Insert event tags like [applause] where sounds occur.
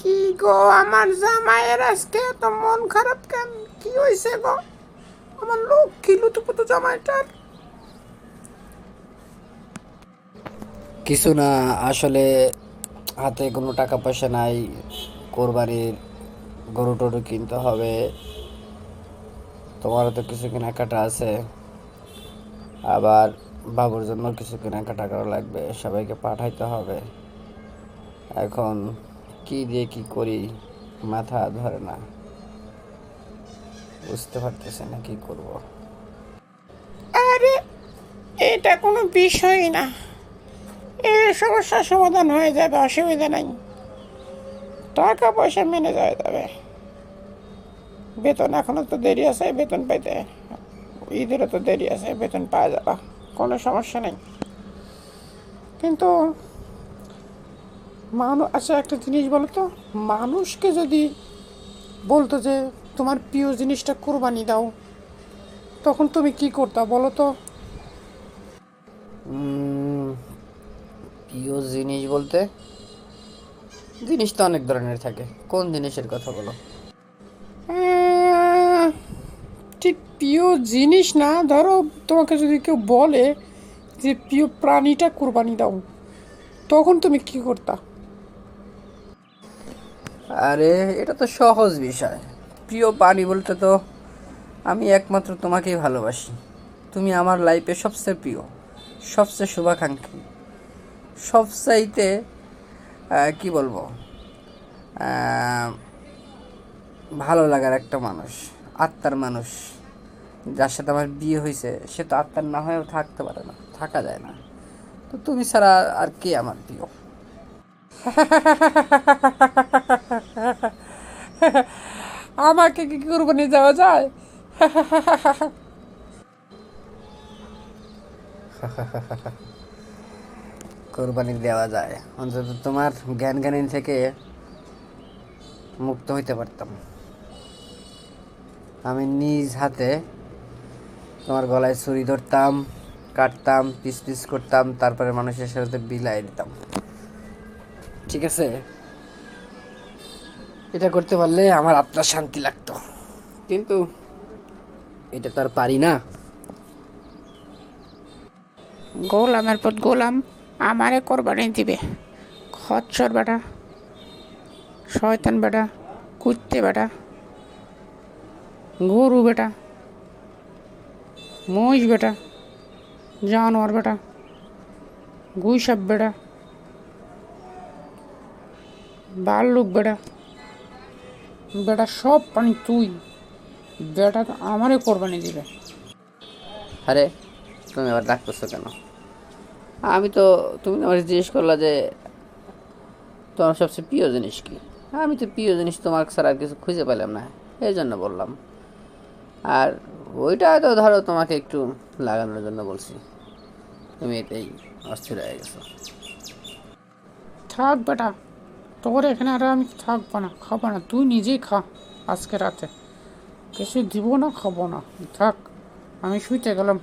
কি গো? আমার জামাইয়ের আজকে এত মন খারাপ কেন? কি হয়েছে গো? আমার লোক কি লুতুপুতু জামাইটার? কিছু না, আসলে হাতে কোনো টাকা পয়সা নাই, কোরবানির গরু টরু কিনতে হবে। তোমারও তো কিছু কেনাকাটা আছে। আবার বাবুর জন্য কিছু কেনাকাটা করা লাগবে, সবাইকে পাঠাইতে হবে। এখন কি দিয়ে কি করি, মাথা ধরে না। বুঝতে পারতেছে না কি করব। আরে, এটা কোনো বিষয় না। এই সমস্যার সমাধান হয়ে যাবে, অসুবিধা নাই। টাকা পয়সা মেনে যাওয়া যাবে। বেতন এখনও তো দেরি আছে, বেতন পাইতে। ঈদেরও তো দেরি আছে, বেতন পাওয়া যাবে। কোনো সমস্যা নেই। কিন্তু মানুষ আচ্ছা একটা জিনিস বলো তো? মানুষকে যদি বলতো যে তোমার প্রিয় জিনিসটা কোরবানি দাও তখন তুমি কি করতা বলো তো? প্রিয় জিনিস বলতে? জিনিস তো অনেক ধরনের থাকে। কোন জিনিসের কথা বলো? ঠিক প্রিয় জিনিস না ধরো তোমাকে যদি কেউ বলে যে প্রিয় প্রাণীটা কোরবানি দাও তখন তুমি কি করতা? আরে, এটা তো সহজ বিষয়। প্রিয় প্রাণী বলতে তো আমি একমাত্র তোমাকেই ভালোবাসি। তুমি আমার লাইফে সবচেয়ে প্রিয়, সবচেয়ে শুভাকাঙ্ক্ষী, সবচাইতে কি বলব ভালো লাগার একটা মানুষ, আত্মার মানুষ। যার সাথে আমার বিয়ে হয়েছে সে তো আত্মার না হয়েও থাকতে পারে না, থাকা যায় না। তো তুমি ছাড়া আর কে আমার প্রিয়? [laughs] আমাকে কি কোরবানি দেওয়া যায়? [laughs] কোরবানি দেওয়া যায়। অন্তত তোমার জ্ঞান জ্ঞানী থেকে মুক্ত হইতে পারতাম। আমি নিজ হাতে তোমার গলায় ছুরি ধরতাম, কাটতাম, পিস পিস করতাম, তারপরে মানুষের সাথে বিলাই দিতাম। ঠিক আছে? এটা করতে পারলে আমার আত্মার শান্তি লাগতো। কিন্তু এটা তো আর পারি না। গোলামের পর গোলাম, আমারে কোরবানি দিবে। খচ্চর বেটা, শয়তান বেটা, কুত্তে বেটা, গরু বেটা, মহিষ বেটা, জানোয়ার বেটা, গুইসাপ বেটা বাল্লুক বেটা বেটা সব পানি তুই। বেটা তো আমারে কোরবানি দিবে। আরে তুমি আবার ডাকতেছো কেন? আমি তো তুমি আমার জিজ্ঞেস করলা যে তোমার সবচেয়ে প্রিয় জিনিস কি? আমি তো প্রিয় জিনিস তোমার ছাড়া আর কিছু খুঁজে পেলাম না এই জন্য বললাম। আর ওইটা তো ধরো তোমাকে একটু লাগানোর জন্য বলছি। তুমি এটাই অস্থির হয়ে গেছো। থাক বেটা। তোর এখানে আর আমি থাকব না, খাব না। তুই নিজেই খা আজকে রাতে। কিছু দিব না, খাব না। থাক, আমি শুইতে গেলাম।